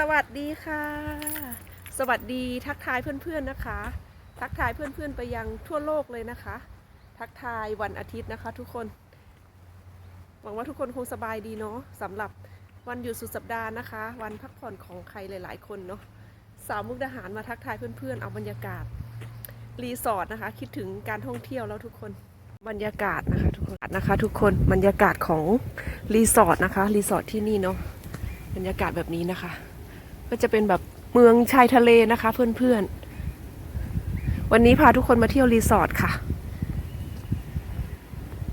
สวัสดีค่ะ สวัสดีทักทายเพื่อนๆนะคะ ทักทายเพื่อนๆไปยังทั่วโลกเลยนะคะ ทักทายวันอาทิตย์นะคะ ทุกคน หวังว่าทุกคนคงสบายดีเนาะสำหรับวันหยุดสุดสัปดาห์นะคะ วันพักผ่อนของใครหลาย ๆ คนเนาะสาวมุกดาหารมาทักทายเพื่อนๆ เอาบรรยากาศรีสอร์ทนะคะ คิดถึงการท่องเที่ยวแล้วทุกคนบรรยากาศนะคะทุกคนนะคะทุกคนบรรยากาศของรีสอร์ทนะคะรีสอร์ทที่นี่เนาะบรรยากาศแบบนี้นะคะ ก็จะเป็นแบบเมืองชายทะเลนะคะ เพื่อนๆ วันนี้พาทุกคนมาเที่ยวรีสอร์ทค่ะ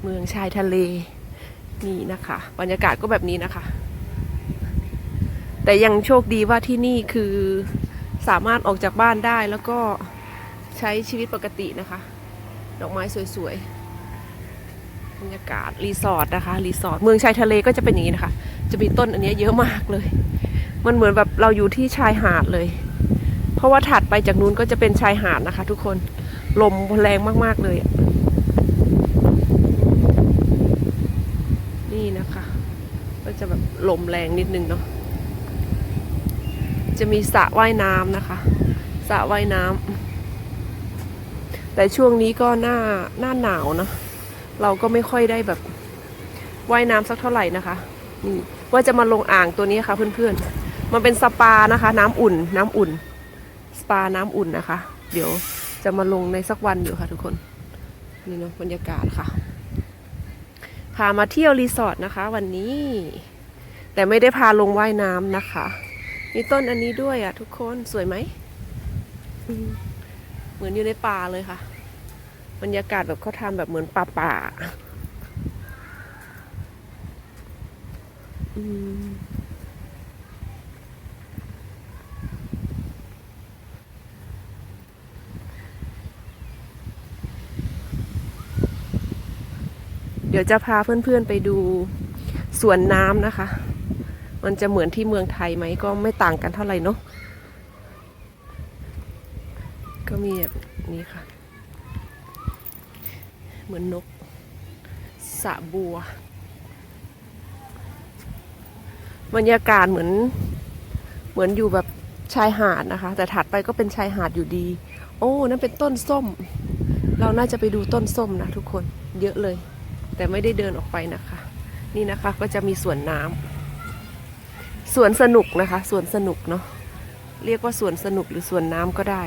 เมืองชายทะเลนี่นะคะ บรรยากาศก็แบบนี้นะคะ แต่ยังโชคดีว่าที่นี่คือสามารถออกจากบ้านได้แล้วก็ใช้ชีวิตปกตินะคะ ดอกไม้สวยๆ บรรยากาศรีสอร์ทนะคะรีสอร์ทเมืองชายทะเลก็จะเป็นอย่างนี้นะคะ จะมีต้นอันนี้เยอะมากเลย มันเหมือนแบบเราอยู่ที่ชายหาดเลย เพราะว่าถัดไปจากนู้นก็จะเป็นชายหาดนะคะ ทุกคน ลมแรงมากๆเลย นี่นะคะก็จะแบบลมแรงนิดนึงเนาะ จะมีสระว่ายน้ำนะคะ สระว่ายน้ำ แต่ช่วงนี้ก็หน้าหน้าหนาวนะ เราก็ไม่ค่อยได้แบบว่ายน้ำสักเท่าไหร่นะคะ นี่ว่าจะมาลงอ่างตัวนี้ค่ะเพื่อนๆ มันเป็นสปานะคะ น้ำอุ่น น้ำอุ่น สปาน้ำอุ่นนะคะ เดี๋ยวจะมาลงในสักวันอยู่ค่ะทุกคนนี่เนาะบรรยากาศค่ะพามาเที่ยวรีสอร์ทนะคะ วันนี้ แต่ไม่ได้พาลงว่ายน้ำนะคะ มีต้นอันนี้ด้วยอะ ทุกคนสวยไหมเหมือนอยู่ในป่าเลยค่ะ บรรยากาศแบบเขาทำแบบเหมือนป่าป่าอืม เดี๋ยวจะพาเพื่อนๆไปดูสวนน้ำนะคะ มันจะเหมือนที่เมืองไทยไหมก็ไม่ต่างกันเท่าไหร่เนาะก็มีแบบนี้ค่ะ เหมือนนกสระบัว บรรยากาศเหมือนเหมือนอยู่แบบชายหาดนะคะ แต่ถัดไปก็เป็นชายหาดอยู่ดี โอ้นั่นเป็นต้นส้ม เราน่าจะไปดูต้นส้มนะทุกคนเยอะเลย แต่ไม่ได้เดินออกไปนะคะ นี่นะคะก็จะมีสวนน้ำสวนสนุกนะคะสวนสนุกเนาะเรียกว่าสวนสนุกหรือสวนน้ำก็ได้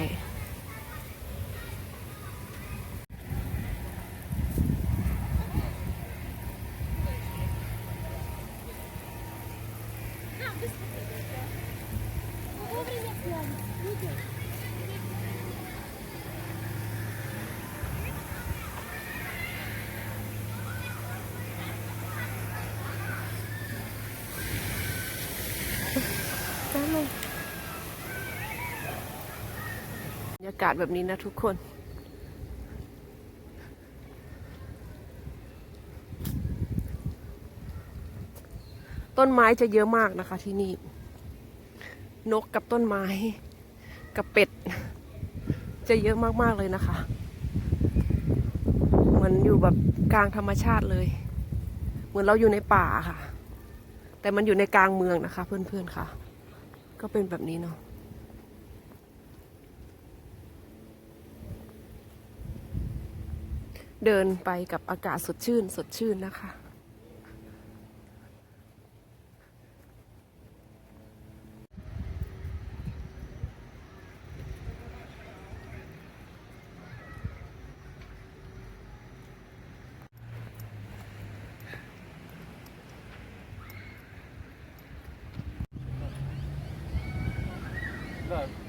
บรรยากาศแบบนี้นะทุกคน ต้นไม้จะเยอะมากนะคะที่นี่ นกกับต้นไม้ กับเป็ด จะเยอะมากๆเลยนะคะเหมือนอยู่แบบกลางธรรมชาติเลย เหมือนเราอยู่ในป่าค่ะ แต่มันอยู่ในกลางเมืองนะคะ เพื่อนๆค่ะ ก็เป็นแบบนี้เนาะ เดินไปกับอากาศสดชื่น สดชื่นนะคะ Да,